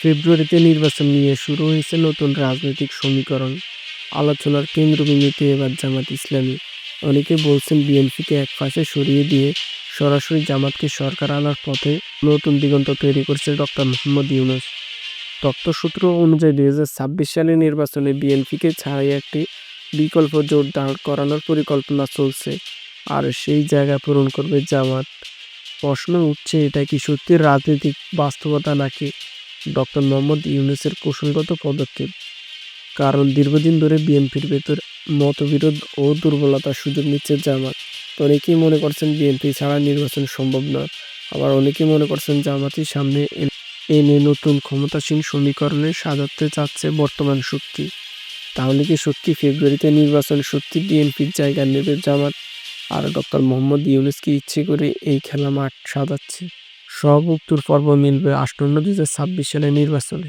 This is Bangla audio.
ফেব্রুয়ারিতে নির্বাচন নিয়ে শুরু হয়েছে নতুন রাজনৈতিক সমীকরণ। আলোচনার কেন্দ্রবিন্দুতে এবার জামাত ইসলামী। অনেকে বলছেন বিএনপিকে এক পাশে সরিয়ে দিয়ে সরাসরি জামাতকে সরকার আনার পথে নতুন দিগন্ত তৈরি করছে ডক্টর মোহাম্মদ ইউনুস। তথ্যসূত্র অনুযায়ী দুই হাজার ছাব্বিশ সালের নির্বাচনে বিএনপিকে ছাড়াই একটি বিকল্প জোট দাঁড় করানোর পরিকল্পনা চলছে, আর সেই জায়গা পূরণ করবে জামাত। প্রশ্ন উঠছে, এটা কি সত্যি রাজনৈতিক বাস্তবতা নাকি ডক্টর মোহাম্মদ ইউনুসের কৌশলগত পদক্ষেপ। কারণ দীর্ঘদিন ধরে বিএনপির ভেতর মতবিরোধ ও দুর্বলতার সুযোগ নিচ্ছে জামাত। অনেকেই মনে করছেন বিএনপি ছাড়া নির্বাচন সম্ভব নয় আবার অনেকেই মনে করছেন জামাতই সামনে এনে নতুন ক্ষমতাসীন সমীকরণে সাজাতে চাচ্ছে বর্তমান শক্তি। তাহলে কি সত্যি ফেব্রুয়ারিতে নির্বাচন সত্যি বিএনপির জায়গা নেবে জামাত? আর ডক্টর মোহাম্মদ ইউনুস কি ইচ্ছে করে এই খেলা মাঠ সাজাচ্ছে? সব উত্তর পর্ব মিলবে আষ্ট দুই হাজার ছাব্বিশ সালের নির্বাচনে।